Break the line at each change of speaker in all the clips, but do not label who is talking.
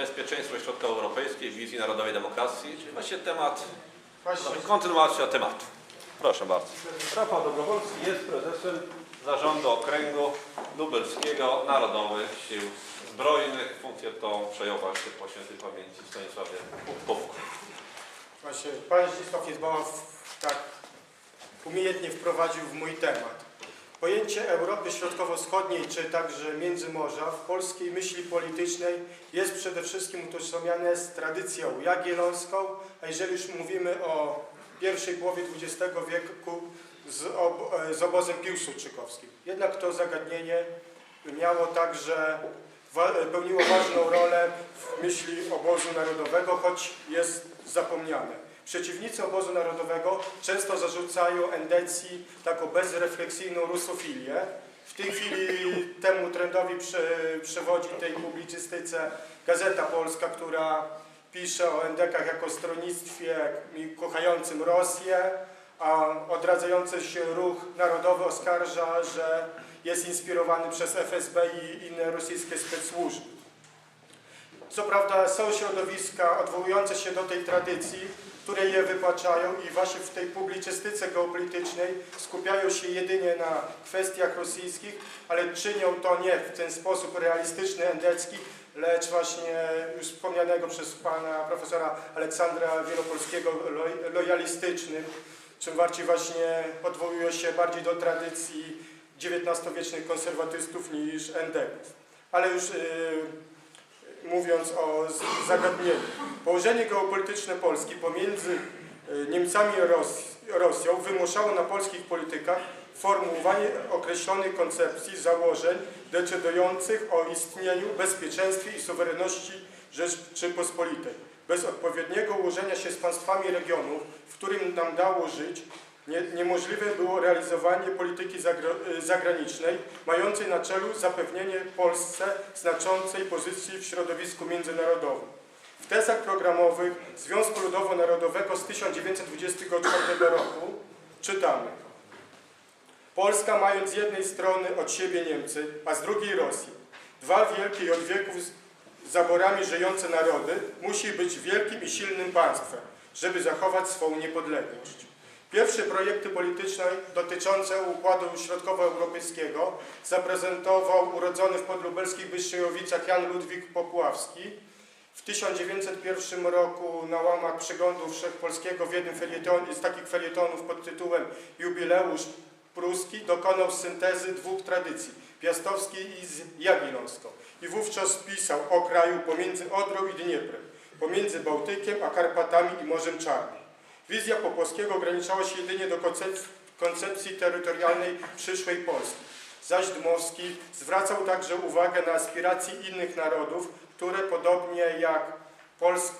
bezpieczeństwo środkowoeuropejskiej, wizji narodowej demokracji, czyli właśnie temat,
Właśnie,
kontynuacja tematu. Proszę bardzo. Rafał Dobrowolski jest prezesem Zarządu Okręgu Lubelskiego Narodowych Sił Zbrojnych. Funkcję tą przejął właśnie po świętej pamięci Stanisławie Pupku.
właśnie pan Zdzisław Niezbała tak umiejętnie wprowadził w mój temat. Pojęcie Europy Środkowo-Wschodniej, czy także Międzymorza w polskiej myśli politycznej jest przede wszystkim utożsamiane z tradycją jagiellońską, a jeżeli już mówimy o pierwszej połowie XX wieku z, ob z obozem piłsudczykowskim. Jednak to zagadnienie miało także, pełniło ważną rolę w myśli obozu narodowego, choć jest zapomniane. Przeciwnicy obozu narodowego często zarzucają endecji taką bezrefleksyjną rusofilię. W tej chwili temu trendowi prze, przewodzi tej publicystyce Gazeta Polska, która pisze o endekach jako stronnictwie kochającym Rosję, a odradzający się ruch narodowy oskarża, że jest inspirowany przez FSB i inne rosyjskie specsłużby. Co prawda są środowiska odwołujące się do tej tradycji, które je wypaczają i właśnie w tej publicystyce geopolitycznej skupiają się jedynie na kwestiach rosyjskich, ale czynią to nie w ten sposób realistyczny, endecki, lecz właśnie już wspomnianego przez pana profesora Aleksandra Wielopolskiego lo- lojalistycznym, czym bardziej właśnie odwołują się bardziej do tradycji XIX-wiecznych konserwatystów niż endeków. Ale już yy, mówiąc o zagadnieniu. Położenie geopolityczne Polski pomiędzy y, Niemcami i Ros Rosją wymuszało na polskich politykach formułowanie określonych koncepcji, założeń decydujących o istnieniu, bezpieczeństwie i suwerenności Rzeczypospolitej. Bez odpowiedniego ułożenia się z państwami regionu, w którym nam dało żyć, nie, niemożliwe było realizowanie polityki y, zagranicznej mającej na celu zapewnienie Polsce znaczącej pozycji w środowisku międzynarodowym. W tezach programowych Związku Ludowo-Narodowego z 1924 roku czytamy Polska mając z jednej strony od siebie Niemcy, a z drugiej Rosję, dwa wielkie i od wieków zaborami żyjące narody, musi być wielkim i silnym państwem, żeby zachować swą niepodległość. Pierwsze projekty polityczne dotyczące Układu Środkowoeuropejskiego zaprezentował urodzony w podlubelskich Byszczyjowicach Jan Ludwik Popławski. W 1901 roku na łamach przeglądu wszechpolskiego w jednym felietonie, z takich felietonów pod tytułem Jubileusz Pruski dokonał syntezy dwóch tradycji, piastowskiej i jagiellońską. I wówczas pisał o kraju pomiędzy Odrą i Dnieprem, pomiędzy Bałtykiem a Karpatami i Morzem Czarnym. Wizja Popłowskiego ograniczała się jedynie do koncep- koncepcji terytorialnej przyszłej Polski. Zaś Dmowski zwracał także uwagę na aspiracje innych narodów, które podobnie jak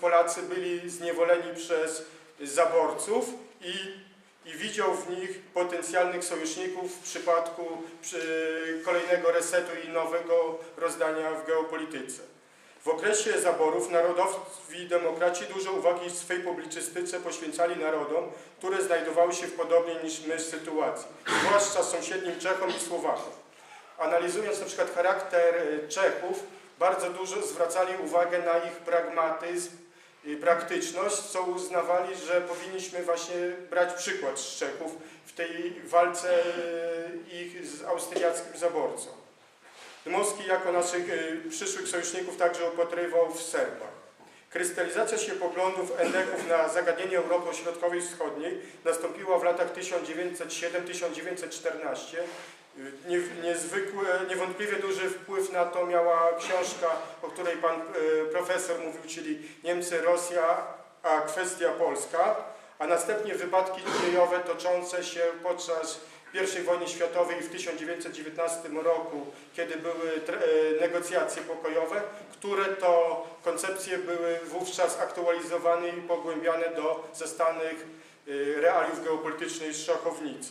Polacy byli zniewoleni przez zaborców i, i widział w nich potencjalnych sojuszników w przypadku przy, kolejnego resetu i nowego rozdania w geopolityce. W okresie zaborów narodowi demokraci dużo uwagi w swej publicystyce poświęcali narodom, które znajdowały się w podobnej niż my sytuacji, zwłaszcza sąsiednim Czechom i Słowakom. Analizując na przykład charakter e, Czechów, bardzo dużo zwracali uwagę na ich pragmatyzm i praktyczność, co uznawali, że powinniśmy właśnie brać przykład z Czechów w tej walce e, ich z austriackim zaborcą. Dmowski jako naszych y, przyszłych sojuszników także upatrywał w Serbach. Krystalizacja się poglądów endeków na zagadnienie Europy Środkowej i Wschodniej nastąpiła w latach 1907-1914. Y, Nie, niezwykły, niewątpliwie duży wpływ na to miała książka, o której pan y, profesor mówił, czyli Niemcy, Rosja, a kwestia Polska, a następnie wypadki dziejowe toczące się podczas I wojny światowej w 1919 roku, kiedy były e, negocjacje pokojowe, które to koncepcje były wówczas aktualizowane i pogłębiane do zastanych e, realiów geopolitycznej szachownicy.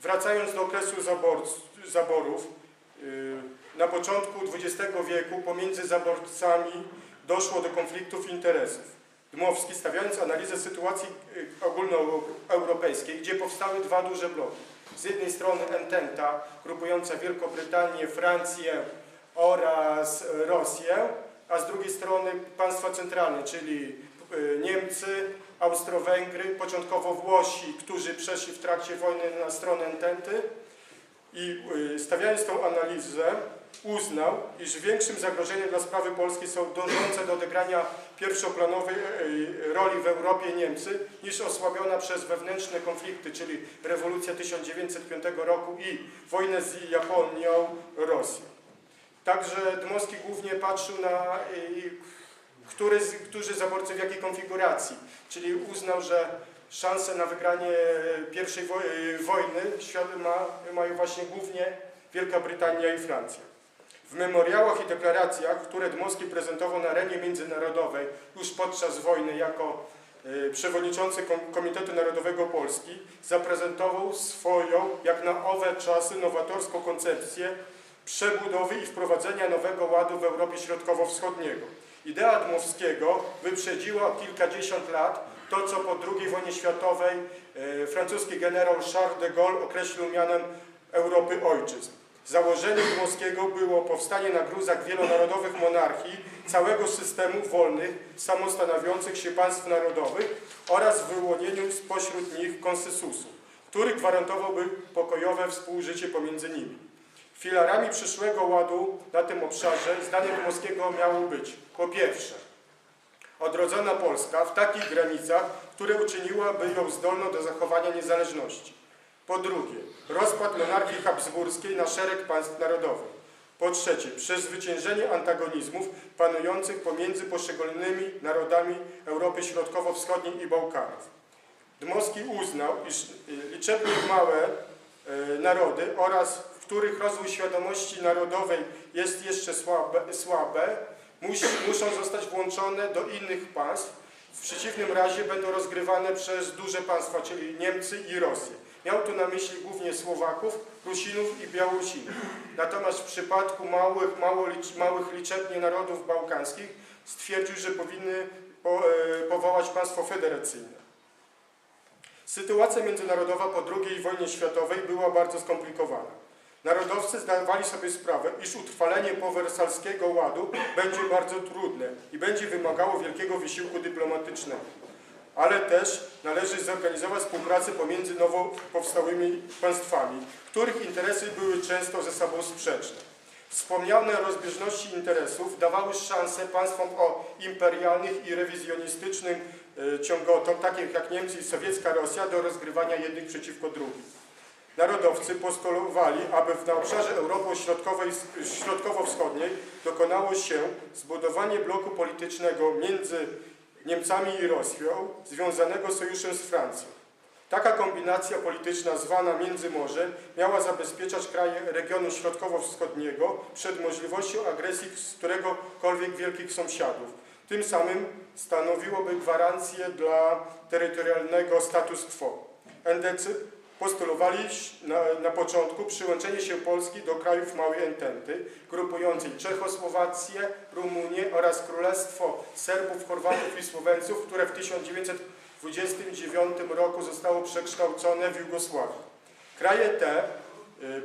Wracając do okresu zaborc- zaborów, e, na początku XX wieku pomiędzy zaborcami doszło do konfliktów interesów. Dmowski, stawiając analizę sytuacji ogólnoeuropejskiej, gdzie powstały dwa duże bloki. Z jednej strony Ententa, grupująca Wielką Brytanię, Francję oraz Rosję, a z drugiej strony państwa centralne, czyli y, Niemcy, Austro-Węgry, początkowo Włosi, którzy przeszli w trakcie wojny na stronę Ententy. I y, stawiając tą analizę uznał, iż większym zagrożeniem dla sprawy polskiej są dążące do odegrania pierwszoplanowej y, roli w Europie Niemcy niż osłabiona przez wewnętrzne konflikty, czyli rewolucja 1905 roku i wojnę z Japonią, Rosją. Także Dmowski głównie patrzył na y, który, którzy zaborcy w jakiej konfiguracji, czyli uznał, że szanse na wygranie pierwszej wo- wojny świat ma, mają właśnie głównie Wielka Brytania i Francja. W memoriałach i deklaracjach, które Dmowski prezentował na arenie międzynarodowej już podczas wojny jako y, przewodniczący Kom- Komitetu Narodowego Polski, zaprezentował swoją, jak na owe czasy, nowatorską koncepcję przebudowy i wprowadzenia nowego ładu w Europie Środkowo-Wschodniego. Idea Dmowskiego wyprzedziła o kilkadziesiąt lat to, co po II wojnie światowej e, francuski generał Charles de Gaulle określił mianem Europy Ojczyzn. Założeniem Dmowskiego było powstanie na gruzach wielonarodowych monarchii, całego systemu wolnych, samostanowiących się państw narodowych oraz wyłonieniu spośród nich konsensusu, który gwarantowałby pokojowe współżycie pomiędzy nimi. Filarami przyszłego ładu na tym obszarze, zdaniem Dmowskiego, miało być po pierwsze odrodzona Polska w takich granicach, które uczyniłaby ją zdolną do zachowania niezależności. Po drugie, rozpad monarchii habsburskiej na szereg państw narodowych. Po trzecie, przezwyciężenie antagonizmów panujących pomiędzy poszczególnymi narodami Europy Środkowo-Wschodniej i Bałkanów. Dmowski uznał, iż y, liczebnie małe y, narody oraz w których rozwój świadomości narodowej jest jeszcze słabe, słabe muszą zostać włączone do innych państw. W przeciwnym razie będą rozgrywane przez duże państwa, czyli Niemcy i Rosję. Miał tu na myśli głównie Słowaków, Rusinów i Białorusinów. Natomiast w przypadku małych, mało małych liczebnie narodów bałkańskich stwierdził, że powinny po, e, powołać państwo federacyjne. Sytuacja międzynarodowa po II wojnie światowej była bardzo skomplikowana. Narodowcy zdawali sobie sprawę, iż utrwalenie powersalskiego ładu będzie bardzo trudne i będzie wymagało wielkiego wysiłku dyplomatycznego. Ale też należy zorganizować współpracę pomiędzy nowo powstałymi państwami, których interesy były często ze sobą sprzeczne. Wspomniane rozbieżności interesów dawały szansę państwom o imperialnych i rewizjonistycznym e, ciągotom, takich jak Niemcy i sowiecka Rosja, do rozgrywania jednych przeciwko drugim. Narodowcy postulowali, aby na obszarze Europy Środkowo-Wschodniej dokonało się zbudowanie bloku politycznego między Niemcami i Rosją, związanego sojuszem z Francją. Taka kombinacja polityczna zwana Międzymorzem miała zabezpieczać kraje regionu środkowo-wschodniego przed możliwością agresji z któregokolwiek wielkich sąsiadów. Tym samym stanowiłoby gwarancję dla terytorialnego status quo. Endecy postulowali na, na początku przyłączenie się Polski do krajów Małej Ententy, grupującej Czechosłowację, Rumunię oraz Królestwo Serbów, Chorwatów i Słoweńców, które w 1929 roku zostało przekształcone w Jugosławię. Kraje te y,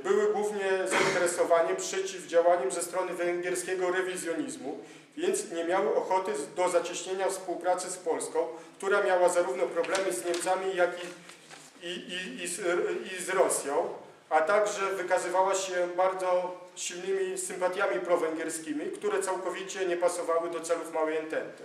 były głównie zainteresowane przeciwdziałaniem ze strony węgierskiego rewizjonizmu, więc nie miały ochoty do zacieśnienia współpracy z Polską, która miała zarówno problemy z Niemcami, jak i i, i, i, z, i z Rosją, a także wykazywała się bardzo silnymi sympatiami prowęgierskimi, które całkowicie nie pasowały do celów Małej Ententy.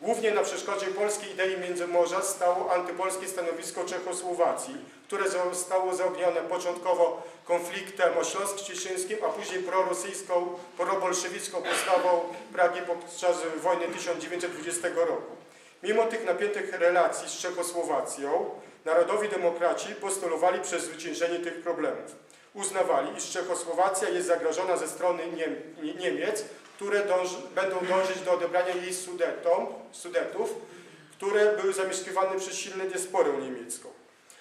Głównie na przeszkodzie polskiej idei Międzymorza stało antypolskie stanowisko Czechosłowacji, które zostało zaognione początkowo konfliktem o Śląsk Cieszyńskim, a później prorosyjską, probolszewicką postawą Pragi podczas wojny 1920 roku. Mimo tych napiętych relacji z Czechosłowacją, narodowi demokraci postulowali przezwyciężenie tych problemów. Uznawali, iż Czechosłowacja jest zagrożona ze strony Niem Nie- Niemiec, które dąż będą dążyć do odebrania jej Sudetom, Sudetów, które były zamieszkiwane przez silną diasporę niemiecką.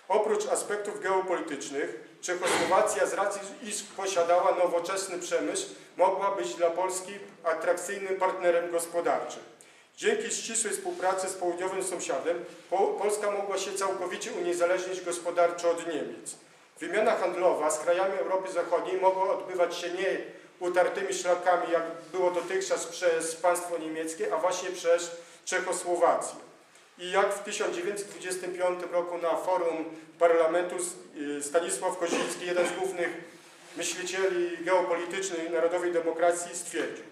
Oprócz aspektów geopolitycznych, Czechosłowacja z racji, iż posiadała nowoczesny przemysł, mogła być dla Polski atrakcyjnym partnerem gospodarczym. Dzięki ścisłej współpracy z południowym sąsiadem po, Polska mogła się całkowicie uniezależnić gospodarczo od Niemiec. Wymiana handlowa z krajami Europy Zachodniej mogła odbywać się nie utartymi szlakami, jak było dotychczas przez państwo niemieckie, a właśnie przez Czechosłowację. I jak w 1925 roku na forum parlamentu y, Stanisław Koziński, jeden z głównych myślicieli geopolitycznych narodowej demokracji, stwierdził,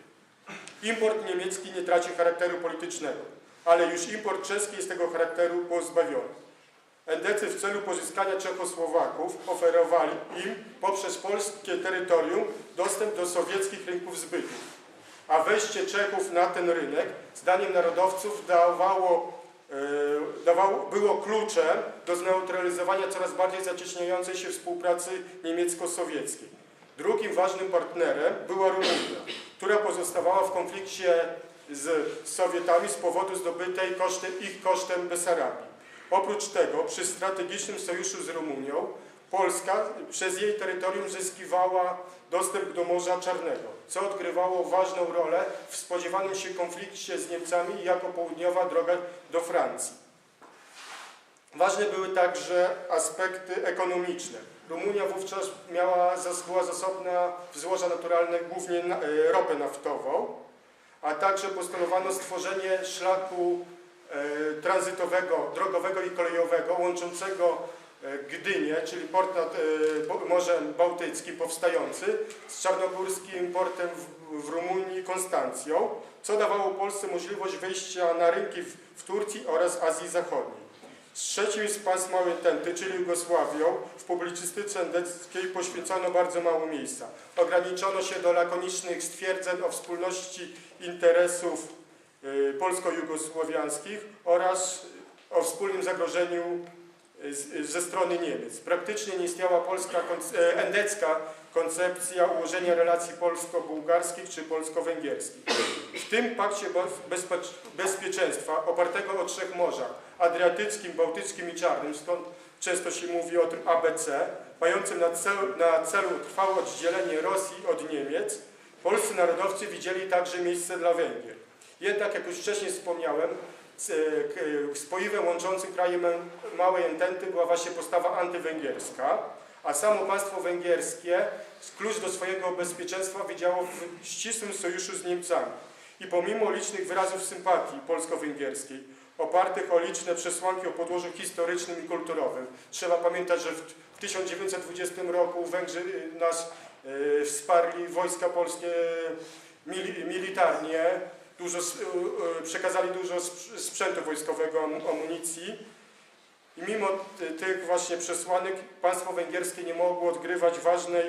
import niemiecki nie traci charakteru politycznego, ale już import czeski jest tego charakteru pozbawiony. Endecy w celu pozyskania Czechosłowaków oferowali im poprzez polskie terytorium dostęp do sowieckich rynków zbytu, a wejście Czechów na ten rynek, zdaniem narodowców, dawało, e, dawało, było kluczem do zneutralizowania coraz bardziej zacieśniającej się współpracy niemiecko-sowieckiej. Drugim ważnym partnerem była Rumunia, która pozostawała w konflikcie z Sowietami z powodu zdobytej kosztem, ich kosztem Besarabii. Oprócz tego przy strategicznym sojuszu z Rumunią Polska przez jej terytorium zyskiwała dostęp do Morza Czarnego, co odgrywało ważną rolę w spodziewanym się konflikcie z Niemcami jako południowa droga do Francji. Ważne były także aspekty ekonomiczne. Rumunia wówczas miała, była zasobna w złoża naturalne, głównie e, ropę naftową, a także postulowano stworzenie szlaku e, tranzytowego, drogowego i kolejowego łączącego e, Gdynię, czyli port nad Morzem Bałtyckim powstający z czarnogórskim portem w, Rumunii Konstancją, co dawało Polsce możliwość wejścia na rynki w Turcji oraz Azji Zachodniej. Z trzecim z państw Małej Tenty, czyli Jugosławią, w publicystyce endeckiej poświęcono bardzo mało miejsca. Ograniczono się do lakonicznych stwierdzeń o wspólności interesów y, polsko-jugosłowiańskich oraz o wspólnym zagrożeniu ze strony Niemiec. Praktycznie nie istniała polska, e, endecka koncepcja ułożenia relacji polsko-bułgarskich czy polsko-węgierskich. W tym pakcie bezpieczeństwa opartego o trzech morzach, Adriatyckim, Bałtyckim i Czarnym, stąd często się mówi o tym ABC, mającym na celu, na celu trwałe oddzielenie Rosji od Niemiec, polscy narodowcy widzieli także miejsce dla Węgier. Jednak, jak już wcześniej wspomniałem, spoiwem łączącym kraje Małej Ententy była właśnie postawa antywęgierska, a samo państwo węgierskie klucz do swojego bezpieczeństwa widziało w ścisłym sojuszu z Niemcami. I pomimo licznych wyrazów sympatii polsko-węgierskiej, opartych o liczne przesłanki o podłożu historycznym i kulturowym, trzeba pamiętać, że w, w 1920 roku Węgrzy y, nas y, wsparli wojska polskie mili, militarnie, dużo, przekazali dużo sp- sprzętu wojskowego, amu- amunicji. I mimo ty- tych właśnie przesłanek państwo węgierskie nie mogło odgrywać ważnej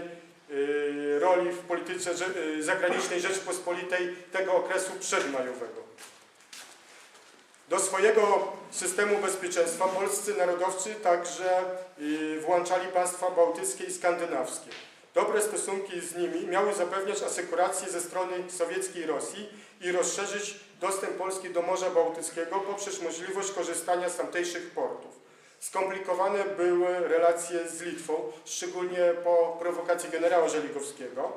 y, roli w polityce y, zagranicznej Rzeczpospolitej tego okresu przedmajowego. Do swojego systemu bezpieczeństwa polscy narodowcy także y, włączali państwa bałtyckie i skandynawskie. Dobre stosunki z nimi miały zapewniać asekurację ze strony sowieckiej Rosji i rozszerzyć dostęp Polski do Morza Bałtyckiego poprzez możliwość korzystania z tamtejszych portów. Skomplikowane były relacje z Litwą, szczególnie po prowokacji generała Żeligowskiego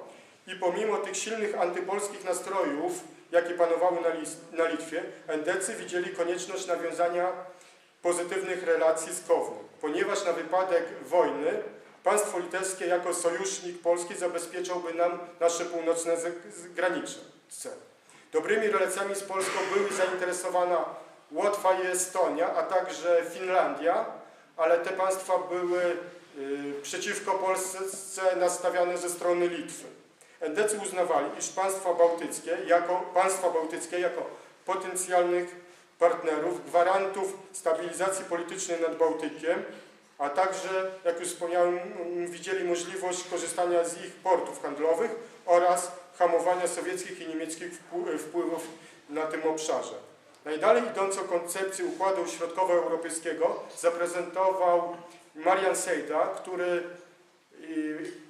i pomimo tych silnych antypolskich nastrojów, jakie panowały na, Litwie, endecy widzieli konieczność nawiązania pozytywnych relacji z Kownem, ponieważ na wypadek wojny państwo litewskie jako sojusznik Polski zabezpieczałby nam nasze północne granice. Dobrymi relacjami z Polską były zainteresowana Łotwa i Estonia, a także Finlandia, ale te państwa były y, przeciwko Polsce nastawiane ze strony Litwy. Endecy uznawali, iż państwa bałtyckie jako, państwa bałtyckie jako potencjalnych partnerów, gwarantów stabilizacji politycznej nad Bałtykiem, a także, jak już wspomniałem, m, widzieli możliwość korzystania z ich portów handlowych oraz hamowania sowieckich i niemieckich wpł- wpływów na tym obszarze. Najdalej idącą koncepcję Układu Środkowoeuropejskiego zaprezentował Marian Sejda, który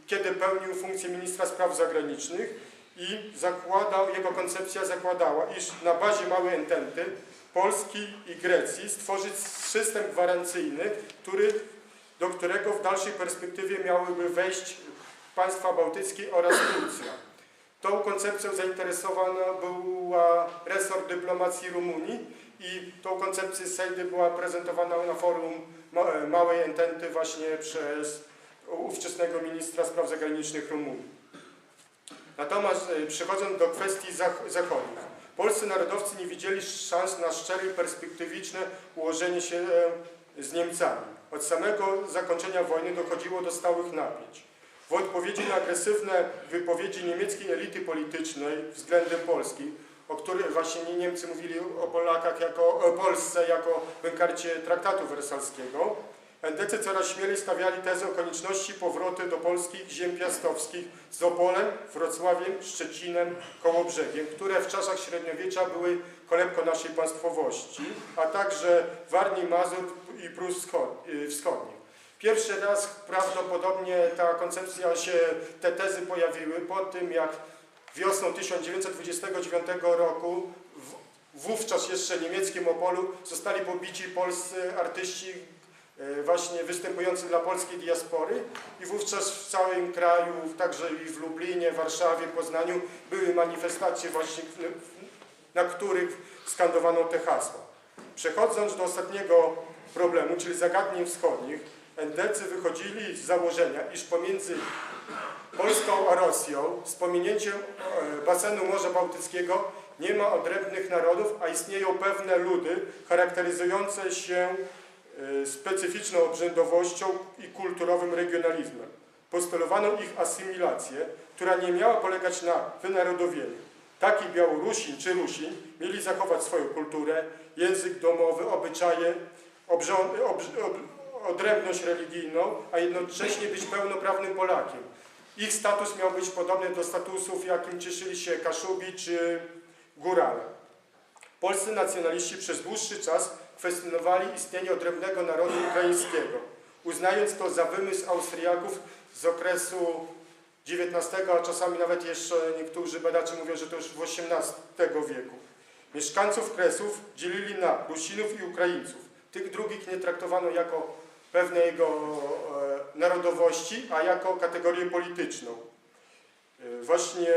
kiedy pełnił funkcję ministra spraw zagranicznych i zakładał, jego koncepcja zakładała, iż na bazie Małej Ententy Polski i Grecji stworzyć system gwarancyjny, który, do którego w dalszej perspektywie miałyby wejść państwa bałtyckie oraz Turcja. Tą koncepcją zainteresowana była resort dyplomacji Rumunii i tą koncepcję Sejdy była prezentowana na forum Ma- Małej Ententy właśnie przez ówczesnego ministra spraw zagranicznych Rumunii. Natomiast e, przechodząc do kwestii zach- zachodnich. Polscy narodowcy nie widzieli szans na szczere i perspektywiczne ułożenie się e, z Niemcami. Od samego zakończenia wojny dochodziło do stałych napięć. W odpowiedzi na agresywne wypowiedzi niemieckiej elity politycznej względem Polski, o których właśnie nie Niemcy mówili o Polakach jako, o Polsce jako bękarcie traktatu wersalskiego, NDC coraz śmielej stawiali tezę o konieczności powrotu do polskich ziem piastowskich z Opolem, Wrocławiem, Szczecinem, Kołobrzegiem, które w czasach średniowiecza były kolebką naszej państwowości, a także Warmii, Mazur i Prus y, Wschodnich. Pierwszy raz prawdopodobnie ta koncepcja się, te tezy pojawiły po tym, jak wiosną 1929 roku w, wówczas jeszcze niemieckim Opolu zostali pobici polscy artyści właśnie występujący dla polskiej diaspory i wówczas w całym kraju, także i w Lublinie, Warszawie, Poznaniu były manifestacje właśnie, na których skandowano te hasła. Przechodząc do ostatniego problemu, czyli zagadnień wschodnich, NDC wychodzili z założenia, iż pomiędzy Polską a Rosją z pominięciem e, basenu Morza Bałtyckiego nie ma odrębnych narodów, a istnieją pewne ludy charakteryzujące się e, specyficzną obrzędowością i kulturowym regionalizmem. Postulowano ich asymilację, która nie miała polegać na wynarodowieniu. Taki Białorusin czy Rusin mieli zachować swoją kulturę, język domowy, obyczaje, obrząd, obrz, ob, odrębność religijną, a jednocześnie być pełnoprawnym Polakiem. Ich status miał być podobny do statusów, jakim cieszyli się Kaszubi czy Górale. Polscy nacjonaliści przez dłuższy czas kwestionowali istnienie odrębnego narodu ukraińskiego, uznając to za wymysł Austriaków z okresu XIX, a czasami nawet jeszcze niektórzy badacze mówią, że to już w XVIII wieku. Mieszkańców Kresów dzielili na Rusinów i Ukraińców. Tych drugich nie traktowano jako pewnej jego e, narodowości, a jako kategorię polityczną. E, właśnie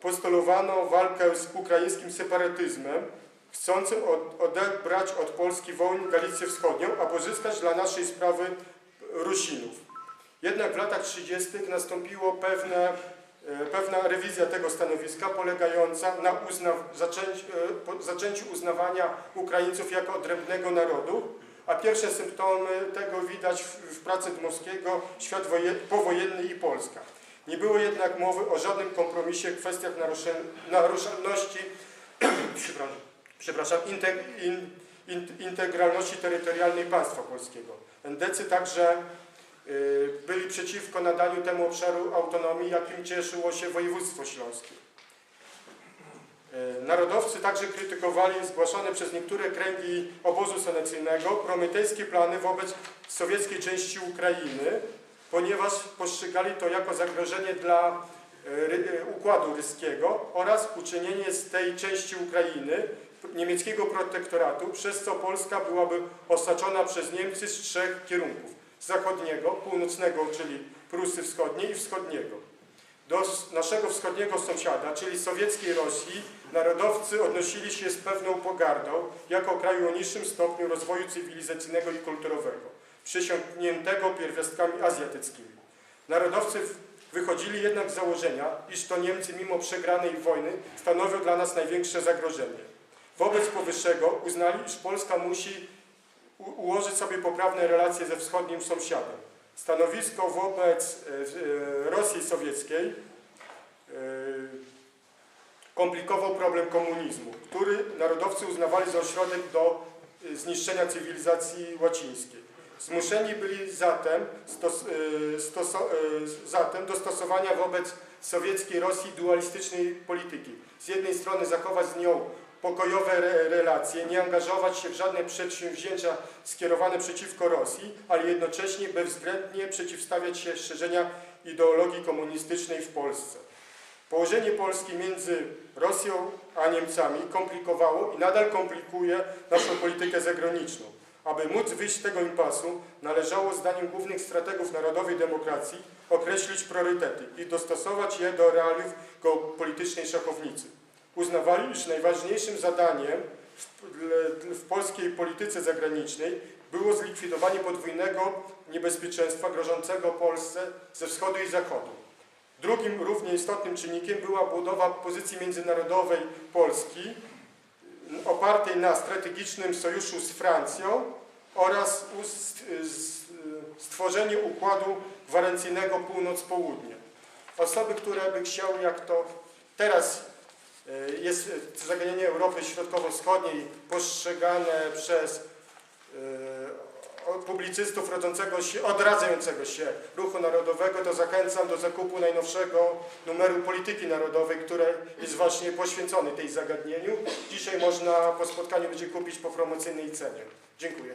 postulowano walkę z ukraińskim separatyzmem, chcącym od, odebrać od Polski woń Galicję Wschodnią, a pozyskać dla naszej sprawy Rusinów. Jednak w latach 30. nastąpiło pewne, e, pewna rewizja tego stanowiska polegająca na uzna, zaczęci, e, zaczęciu uznawania Ukraińców jako odrębnego narodu, a pierwsze symptomy tego widać w, w pracy Dmowskiego Świat woje, powojenny i Polska. Nie było jednak mowy o żadnym kompromisie w kwestiach naruszalności przepraszam, przepraszam, integ, in, in, integralności terytorialnej państwa polskiego. Endecy także y, byli przeciwko nadaniu temu obszaru autonomii, jakim cieszyło się województwo śląskie. Y, Narodowcy także krytykowali zgłaszane przez niektóre kręgi obozu sanacyjnego prometejskie plany wobec sowieckiej części Ukrainy, ponieważ postrzegali to jako zagrożenie dla e, układu ryskiego oraz uczynienie z tej części Ukrainy niemieckiego protektoratu, przez co Polska byłaby osaczona przez Niemcy z trzech kierunków. Zachodniego, północnego, czyli Prusy Wschodniej i wschodniego. Do naszego wschodniego sąsiada, czyli sowieckiej Rosji, narodowcy odnosili się z pewną pogardą jako kraju o niższym stopniu rozwoju cywilizacyjnego i kulturowego przesiąkniętego pierwiastkami azjatyckimi. Narodowcy wychodzili jednak z założenia, iż to Niemcy mimo przegranej wojny stanowią dla nas największe zagrożenie. Wobec powyższego uznali, iż Polska musi ułożyć sobie poprawne relacje ze wschodnim sąsiadem. Stanowisko wobec e, e, Rosji Sowieckiej e, komplikował problem komunizmu, który narodowcy uznawali za ośrodek do zniszczenia cywilizacji łacińskiej. Zmuszeni byli zatem, stos, zatem do stosowania wobec sowieckiej Rosji dualistycznej polityki. Z jednej strony zachować z nią pokojowe re, relacje, nie angażować się w żadne przedsięwzięcia skierowane przeciwko Rosji, ale jednocześnie bezwzględnie przeciwstawiać się szerzenia ideologii komunistycznej w Polsce. Położenie Polski między Rosją a Niemcami komplikowało i nadal komplikuje naszą politykę zagraniczną. Aby móc wyjść z tego impasu, należało zdaniem głównych strategów narodowej demokracji określić priorytety i dostosować je do realiów geopolitycznej szachownicy. Uznawali, iż najważniejszym zadaniem w, w polskiej polityce zagranicznej było zlikwidowanie podwójnego niebezpieczeństwa grożącego Polsce ze wschodu i zachodu. Drugim równie istotnym czynnikiem była budowa pozycji międzynarodowej Polski opartej na strategicznym sojuszu z Francją oraz stworzenie układu gwarancyjnego północ-południe. Osoby, które by chciały, jak to teraz jest e, zagadnienie Europy Środkowo-Wschodniej postrzegane przez e, publicystów rodzącego się, odradzającego się ruchu narodowego, to zachęcam do zakupu najnowszego numeru Polityki Narodowej, który jest właśnie poświęcony tej zagadnieniu. Dzisiaj można po spotkaniu będzie kupić po promocyjnej cenie. Dziękuję.